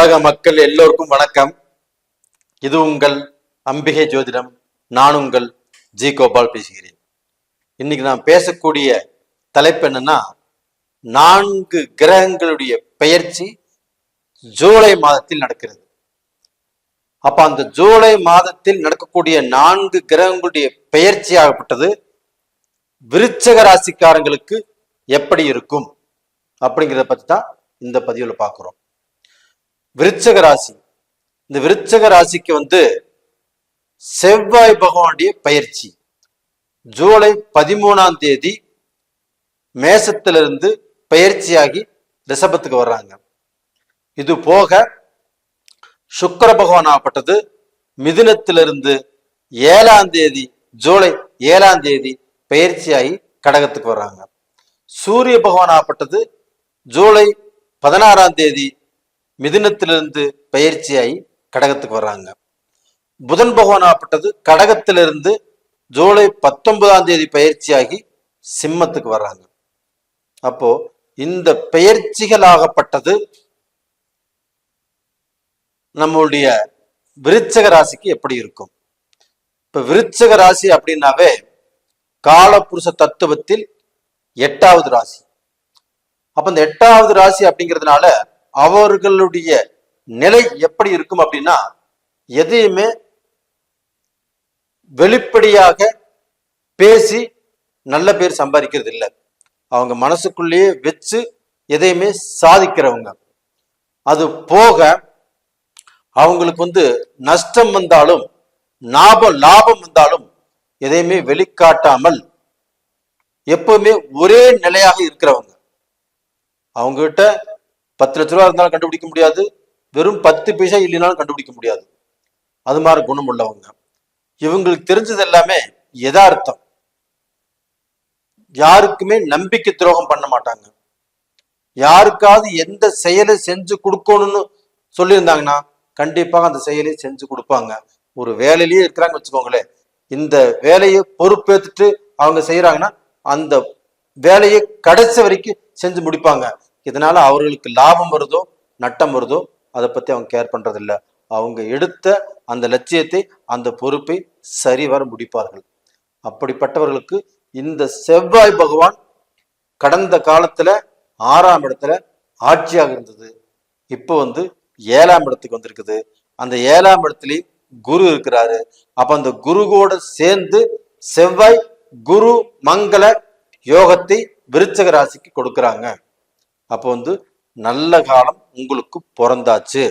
உலக மக்கள் எல்லோருக்கும் வணக்கம். இது உங்கள் அம்பிகை ஜோதிடம். நான் உங்கள் ஜி கோபால் பேசுகிறேன். இன்னைக்கு நான் பேசக்கூடிய தலைப்பு என்னன்னா நான்கு கிரகங்களுடைய பெயர்ச்சி ஜூலை மாதத்தில் நடக்கிறது. அப்ப அந்த ஜூலை மாதத்தில் நடக்கக்கூடிய நான்கு கிரகங்களுடைய பெயர்ச்சி ஆகப்பட்டது. விருச்சக ராசிக்காரங்களுக்கு எப்படி இருக்கும்? அப்படிங்கிறத பத்தி தான் இந்த பதிவுல பார்க்கிறோம். விருச்சக ராசி இந்த விருச்சக ராசிக்கு வந்து செவ்வாய் பகவானுடைய பயிற்சி. ஜூலை பதிமூணாம் தேதி மேசத்திலிருந்து பயிற்சியாகி ரிஷபத்துக்கு வர்றாங்க. இது போக சுக்கர பகவான் ஆகப்பட்டது. மிதுனத்திலிருந்து ஏழாம் தேதி ஜூலை ஏழாம் தேதி பயிற்சியாகி கடகத்துக்கு வர்றாங்க. சூரிய பகவான் ஆகப்பட்டது. ஜூலை பதினாறாம் தேதி மிதுனத்திலிருந்து பயிற்சியாகி கடகத்துக்கு வர்றாங்க. புதன் பகவான் ஆகப்பட்டது கடகத்திலிருந்து ஜூலை பத்தொன்பதாம் தேதி பயிற்சியாகி சிம்மத்துக்கு வர்றாங்க. அப்போ இந்த பெயர்ச்சிகள் ஆகப்பட்டது நம்மளுடைய விருச்சக ராசிக்கு எப்படி இருக்கும்? இப்ப விருச்சக ராசி அப்படின்னாவே காலப்புருஷ தத்துவத்தில் எட்டாவது ராசி. அப்ப இந்த எட்டாவது ராசி அப்படிங்கிறதுனால அவர்களுடைய நிலை எப்படி இருக்கும் அப்படின்னா எதையுமே வெளிப்படையாக பேசி நல்ல பேர் சம்பாதிக்கிறது இல்லை. அவங்க மனசுக்குள்ளேயே வச்சு எதையுமே சாதிக்கிறவங்க. அது போக அவங்களுக்கு வந்து நஷ்டம் வந்தாலும் லாபம் லாபம் வந்தாலும் எதையுமே வெளிக்காட்டாமல் எப்பவுமே ஒரே நிலையாக இருக்கிறவங்க. அவங்ககிட்ட பத்து லட்ச ரூபா இருந்தாலும் கண்டுபிடிக்க முடியாது. வெறும் பத்து பைசா இல்லைனாலும் கண்டுபிடிக்க முடியாது. அது மாதிரி குணம் உள்ளவங்க. இவங்களுக்கு தெரிஞ்சது எல்லாமே யதார்த்தம். யாருக்குமே நம்பிக்கை துரோகம் பண்ண மாட்டாங்க. யாருக்காவது எந்த செயலை செஞ்சு கொடுக்கணும்னு சொல்லியிருந்தாங்கன்னா கண்டிப்பாக அந்த செயலை செஞ்சு கொடுப்பாங்க. ஒரு வேலையிலேயே இருக்கிறாங்க வச்சுக்கோங்களேன். இந்த வேலையை பொறுப்பேற்றுட்டு அவங்க செய்யறாங்கன்னா அந்த வேலையை கடைசி வரைக்கும் செஞ்சு முடிப்பாங்க. இதனால அவர்களுக்கு லாபம் வருதோ நட்டம் வருதோ அதை பத்தி அவங்க கேர் பண்றதில்ல. அவங்க எடுத்த அந்த லட்சியத்தை அந்த பொறுப்பை சரிவர முடிப்பார்கள். அப்படிப்பட்டவர்களுக்கு இந்த செவ்வாய் பகவான் கடந்த காலத்துல ஆறாம் இடத்துல ஆட்சியாக இருந்தது. இப்போ வந்து ஏழாம் இடத்துக்கு வந்திருக்குது. அந்த ஏழாம் இடத்துலயும் குரு இருக்கிறாரு. அப்ப அந்த குருவோட சேர்ந்து செவ்வாய் குரு மங்கள யோகத்தை விருச்சக ராசிக்கு கொடுக்கறாங்க. அப்போ வந்து நல்ல காலம் உங்களுக்கு பிறந்தாச்சு.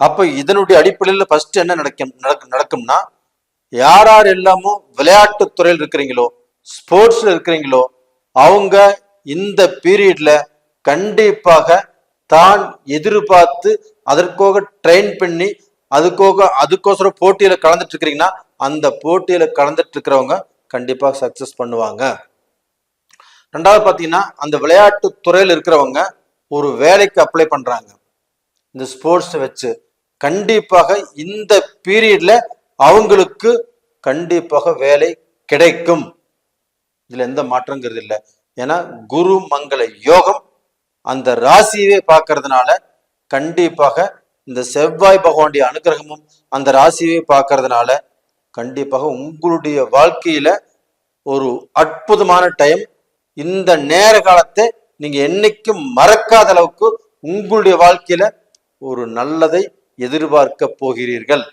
அப்போ இதனுடைய அடிப்படையில் ஃபர்ஸ்ட் என்ன நடக்கும் நடக்கும்னா யார் யார் எல்லாமோ விளையாட்டு துறையில் இருக்கிறீங்களோ ஸ்போர்ட்ஸ்ல இருக்கிறீங்களோ அவங்க இந்த பீரியட்ல கண்டிப்பாக தான் எதிர்பார்த்து அதற்காக ட்ரெயின் பண்ணி அதுக்காக அதுக்கோசரம் போட்டியில கலந்துட்டு இருக்கிறீங்கன்னா அந்த போட்டியில கலந்துட்டு இருக்கிறவங்க கண்டிப்பாக சக்சஸ் பண்ணுவாங்க. ரெண்டாவது பார்த்தீங்கன்னா அந்த விளையாட்டு துறையில் இருக்கிறவங்க ஒரு வேலைக்கு அப்ளை பண்ணுறாங்க இந்த ஸ்போர்ட்ஸ் வச்சு கண்டிப்பாக இந்த பீரியடில் அவங்களுக்கு கண்டிப்பாக வேலை கிடைக்கும். இதில் எந்த மாற்றங்கிறது இல்லை. ஏன்னா குரு மங்கள யோகம் அந்த ராசியவே பார்க்கறதுனால கண்டிப்பாக இந்த செவ்வாய் பகவானுடைய அனுகிரகமும் அந்த ராசியவே பார்க்கறதுனால கண்டிப்பாக உங்களுடைய வாழ்க்கையில ஒரு அற்புதமான டைம் இந்த நேர காலத்தை நீங்க என்னைக்கும் மறக்காத அளவுக்கு உங்களுடைய வாழ்க்கையில ஒரு நல்லதை எதிர்பார்க்க போகிறீர்கள்.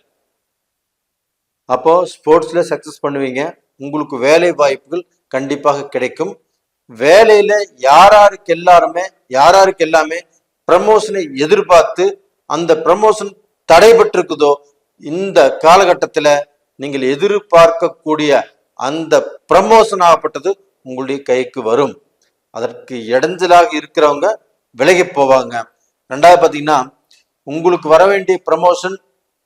அப்போ ஸ்போர்ட்ஸ்ல சக்சஸ் பண்ணுவீங்க. உங்களுக்கு வேலை வாய்ப்புகள் கண்டிப்பாக கிடைக்கும். வேலையில யாராருக்கு எல்லாருமே யாராருக்கு எல்லாமே ப்ரமோஷனை எதிர்பார்த்து அந்த ப்ரமோஷன் தடைபட்டிருக்குதோ இந்த காலகட்டத்தில் நீங்கள் எதிர்பார்க்கக்கூடிய அந்த ப்ரமோஷன் ஆகப்பட்டது உங்களுடைய கைக்கு வரும். அதற்கு இடைஞ்சலாக இருக்கிறவங்க விலகி போவாங்க. ரெண்டாவது பார்த்தீங்கன்னா உங்களுக்கு வர வேண்டிய ப்ரமோஷன்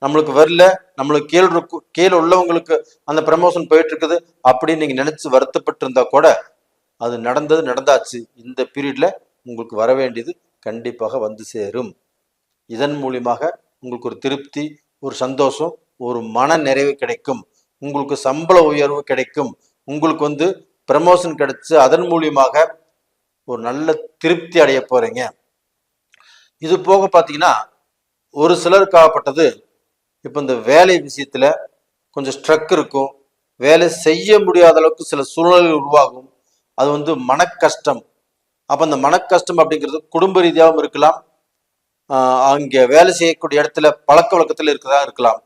நம்மளுக்கு வரல நம்மளுக்கு கீழ் இருக்கு கீழே உள்ளவங்களுக்கு அந்த ப்ரமோஷன் போயிட்டு இருக்குது அப்படின்னு நீங்க நினைச்சு வருத்தப்பட்டு இருந்தா கூட அது நடந்தது நடந்தாச்சு. இந்த பீரியட்ல உங்களுக்கு வர வேண்டியது கண்டிப்பாக வந்து சேரும். இதன் மூலியமாக உங்களுக்கு ஒரு திருப்தி ஒரு சந்தோஷம் ஒரு மன நிறைவு கிடைக்கும். உங்களுக்கு சம்பள உயர்வு கிடைக்கும். உங்களுக்கு வந்து ப்ரமோஷன் கிடைச்சி அதன் மூலியமாக ஒரு நல்ல திருப்தி அடைய போறீங்க. இது போக பார்த்தீங்கன்னா ஒரு சிலருக்காகப்பட்டது இப்போ இந்த வேலை விஷயத்தில் கொஞ்சம் ஸ்ட்ரக் இருக்கும். வேலை செய்ய முடியாத அளவுக்கு சில சூழ்நிலைகள் உருவாகும். அது வந்து மனக்கஷ்டம். அப்போ அந்த மனக்கஷ்டம் அப்படிங்கிறது குடும்ப ரீதியாகவும் இருக்கலாம். அங்கே வேலை செய்யக்கூடிய இடத்துல பழக்க வழக்கத்தில் இருக்கிறதா இருக்கலாம்.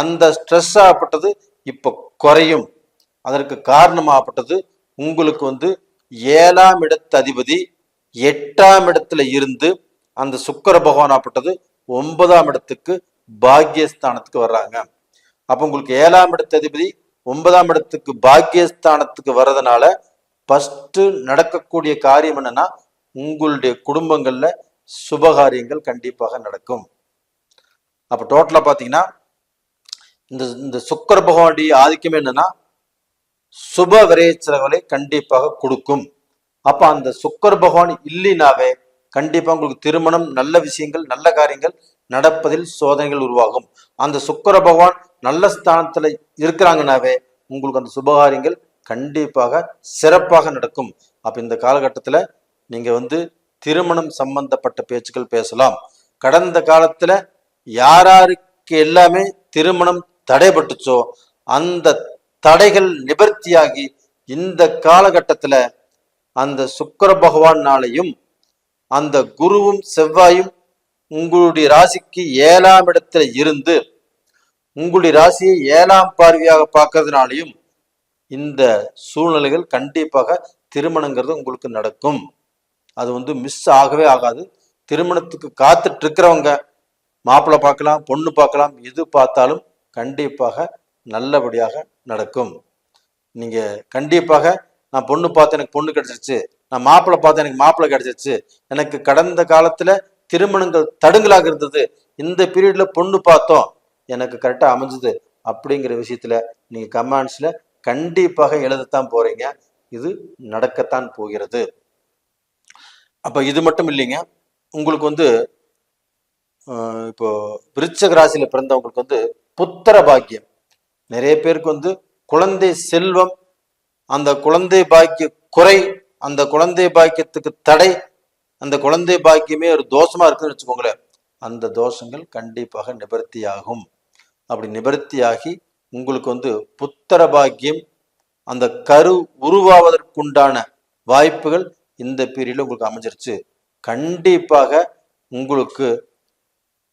அந்த ஸ்ட்ரெஸ் ஆகப்பட்டது இப்போ குறையும். அதற்கு காரணமாகப்பட்டது உங்களுக்கு வந்து ஏழாம் இடத்து அதிபதி எட்டாம் இடத்துல இருந்து அந்த சுக்கர பகவான் ஆகப்பட்டது ஒன்பதாம் இடத்துக்கு பாக்யஸ்தானத்துக்கு வர்றாங்க. அப்போ உங்களுக்கு ஏழாம் இடத்து அதிபதி ஒன்பதாம் இடத்துக்கு பாக்யஸ்தானத்துக்கு வர்றதுனால ஃபஸ்ட்டு நடக்கக்கூடிய காரியம் என்னன்னா உங்களுடைய குடும்பங்களில் சுபகாரியங்கள் கண்டிப்பாக நடக்கும். அப்போ டோட்டலா பார்த்தீங்கன்னா இந்த இந்த சுக்கர பகவானுடைய ஆதிக்கம் என்னன்னா சுப விரைய கண்டிப்பாக கொடுக்கும். அப்ப அந்த சுக்கர் பகவான் இல்லைனாவே கண்டிப்பா உங்களுக்கு திருமணம் நல்ல விஷயங்கள் நல்ல காரியங்கள் நடப்பதில் சோதனைகள் உருவாகும். அந்த சுக்கர பகவான் நல்ல ஸ்தானத்துல இருக்கிறாங்கனாவே உங்களுக்கு அந்த சுபகாரியங்கள் கண்டிப்பாக சிறப்பாக நடக்கும். அப்ப இந்த காலகட்டத்துல நீங்க வந்து திருமணம் சம்பந்தப்பட்ட பேச்சுக்கள் பேசலாம். கடந்த காலத்துல யாராருக்கு எல்லாமே திருமணம் தடைபட்டுச்சோ அந்த தடைகள் நிவர்த்தியாகி இந்த காலகட்டத்துல அந்த சுக்கர பகவானாலையும் அந்த குருவும் செவ்வாயும் உங்களுடைய ராசிக்கு ஏழாம் இடத்துல இருந்து உங்களுடைய ராசியை ஏழாம் பார்வையாக பார்க்கறதுனாலையும் இந்த சூழ்நிலைகள் கண்டிப்பாக திருமணங்கிறது உங்களுக்கு நடக்கும். அது வந்து மிஸ் ஆகவே ஆகாது. திருமணத்துக்கு காத்துட்டு இருக்கிறவங்க மாப்பிள்ளை பார்க்கலாம் பொண்ணு பார்க்கலாம் எது பார்த்தாலும் கண்டிப்பாக நல்லபடியாக நடக்கும். நீங்கள் கண்டிப்பாக நான் பொண்ணு பார்த்து எனக்கு பொண்ணு கிடச்சிருச்சு. நான் மாப்பிள்ளை பார்த்து எனக்கு மாப்பிள்ளை கிடச்சிருச்சு. எனக்கு கடந்த காலத்தில் திருமணங்கள் தடுங்கலாக இருந்தது. இந்த பீரியடில் பொண்ணு பார்த்தோம். எனக்கு கரெக்டாக அமைஞ்சது அப்படிங்கிற விஷயத்தில் நீங்கள் கமெண்ட்ஸில் கண்டிப்பாக எழுதத்தான் போகிறீங்க இது நடக்கத்தான் போகிறது. அப்போ இது மட்டும் இல்லைங்க. உங்களுக்கு வந்து இப்போ விருச்சக ராசியில் பிறந்தவங்களுக்கு வந்து புத்திர பாக்கியம். நிறைய பேருக்கு வந்து குழந்தை செல்வம் அந்த குழந்தை பாக்கிய குறை அந்த குழந்தை பாக்கியத்துக்கு தடை அந்த குழந்தை பாக்கியமே ஒரு தோஷமா இருக்குன்னு வச்சுக்கோங்களேன். அந்த தோஷங்கள் கண்டிப்பாக நிவர்த்தியாகும். அப்படி நிவர்த்தியாகி உங்களுக்கு வந்து புத்திர பாக்கியம் அந்த கரு உருவாவதற்குண்டான வாய்ப்புகள் இந்த பீரியடில் உங்களுக்கு அமைஞ்சிருச்சு. கண்டிப்பாக உங்களுக்கு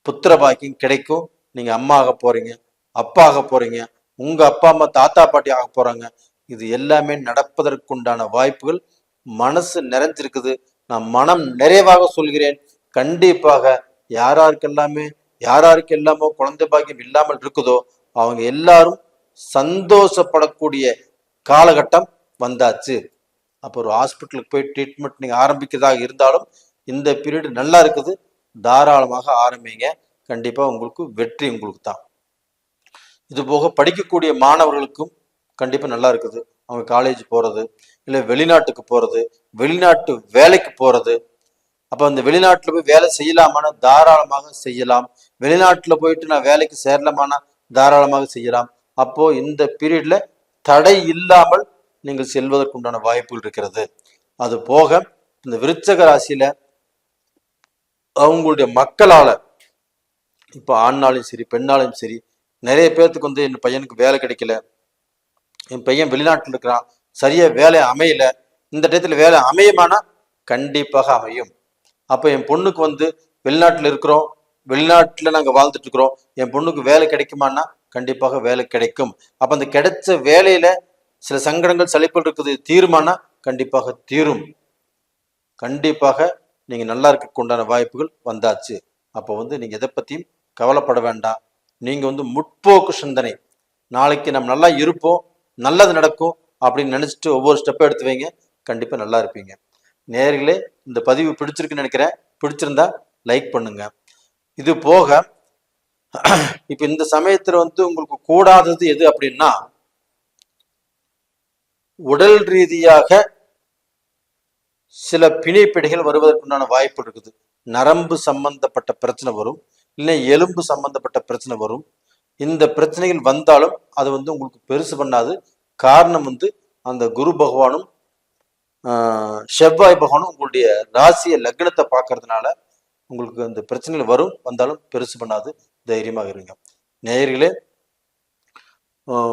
புத்திர பாக்கியம் கிடைக்கும். நீங்க அம்மா ஆக போறீங்க அப்பா ஆக போறீங்க உங்க அப்பா அம்மா தாத்தா பாட்டி ஆக போறாங்க. இது எல்லாமே நடப்பதற்குண்டான வாய்ப்புகள் மனசு நிறைஞ்சிருக்குது நான் மனம் நிறைவாக சொல்கிறேன். கண்டிப்பாக யாராருக்கெல்லாமே யாராருக்கு எல்லாமோ குழந்தை பாக்கியம் இல்லாமல் இருக்குதோ அவங்க எல்லாரும் சந்தோஷப்படக்கூடிய காலகட்டம் வந்தாச்சு. அப்போ ஒரு ஹாஸ்பிட்டலுக்கு போய் ட்ரீட்மெண்ட் நீங்கள் ஆரம்பிக்கிறதாக இருந்தாலும் இந்த பீரியட் நல்லா இருக்குது. தாராளமாக ஆரம்பிங்க. கண்டிப்பாக உங்களுக்கு வெற்றி உங்களுக்கு தான் இது போக படிக்கக்கூடிய மாணவர்களுக்கும் கண்டிப்பாக நல்லா இருக்குது. அவங்க காலேஜ் போகிறது இல்லை வெளிநாட்டுக்கு போகிறது வெளிநாட்டு வேலைக்கு போகிறது அப்போ அந்த வெளிநாட்டில் போய் வேலை செய்யலாமான்னா தாராளமாக செய்யலாம். வெளிநாட்டில் போயிட்டு நான் வேலைக்கு சேரலாமானா தாராளமாக செய்யலாம். அப்போ இந்த பீரியட்ல தடை இல்லாமல் நீங்கள் செல்வதற்குண்டான வாய்ப்புகள் இருக்கிறது. அது போக இந்த விருச்சக ராசியில அவங்களுடைய மக்களால் இப்போ ஆண்னாலும் சரி பெண்ணாலும் சரி நிறைய பேர்த்துக்கு வந்து என் பையனுக்கு வேலை கிடைக்கல. என் பையன் வெளிநாட்டில் இருக்கிறான். சரியாக வேலை அமையல. இந்த டயத்தில் வேலை அமையுமானா? கண்டிப்பாக அமையும். அப்போ என் பொண்ணுக்கு வந்து வெளிநாட்டில் இருக்கிறோம். வெளிநாட்டில் நாங்கள் வாழ்ந்துட்டு இருக்கிறோம். என் பொண்ணுக்கு வேலை கிடைக்குமான்னா கண்டிப்பாக வேலை கிடைக்கும். அப்போ அந்த கிடைச்ச வேலையில் சில சங்கடங்கள் சலிப்புகள் இருக்குது. தீருமானா? கண்டிப்பாக தீரும். கண்டிப்பாக நீங்கள் நல்லா இருக்க உண்டான வாய்ப்புகள் வந்தாச்சு. அப்போ வந்து நீங்கள் எதை பற்றியும் கவலைப்பட வேண்டாம். நீங்க வந்து முற்போக்கு சிந்தனை. நாளைக்கு நம்ம நல்லா இருப்போம் நல்லது நடக்கும் அப்படின்னு நினச்சிட்டு ஒவ்வொரு ஸ்டெப்பை எடுத்து வைங்க. கண்டிப்பா நல்லா இருப்பீங்க. நேர்களே இந்த பதிவு பிடிச்சிருக்குன்னு நினைக்கிறேன். பிடிச்சிருந்தா லைக் பண்ணுங்க. இது போக இப்ப இந்த சமயத்துல வந்து உங்களுக்கு கூடாதது எது அப்படின்னா உடல் ரீதியாக சில பிணைப்பிடைகள் வருவதற்குண்டான வாய்ப்பு இருக்குது. நரம்பு சம்பந்தப்பட்ட பிரச்சனை வரும். இல்லை எலும்பு சம்பந்தப்பட்ட பிரச்சனை வரும். இந்த பிரச்சனைகள் வந்தாலும் அது வந்து உங்களுக்கு பெருசு பண்ணாது. காரணம் வந்து அந்த குரு பகவானும் செவ்வாய் பகவானும் உங்களுடைய ராசிய லக்னத்தை பார்க்கறதுனால உங்களுக்கு அந்த பிரச்சனைகள் வரும். வந்தாலும் பெருசு பண்ணாது. தைரியமாக இருங்க. நேயர்களே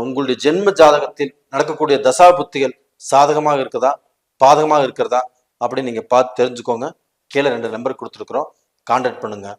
உங்களுடைய ஜென்ம ஜாதகத்தில் நடக்கக்கூடிய தசா புத்திகள் சாதகமாக இருக்குதா? பாதகமாக இருக்கிறதா? அப்படின்னு நீங்கள் பார்த்து தெரிஞ்சுக்கோங்க. கீழே ரெண்டு நம்பர் கொடுத்துருக்குறோம். கான்டாக்ட் பண்ணுங்கள்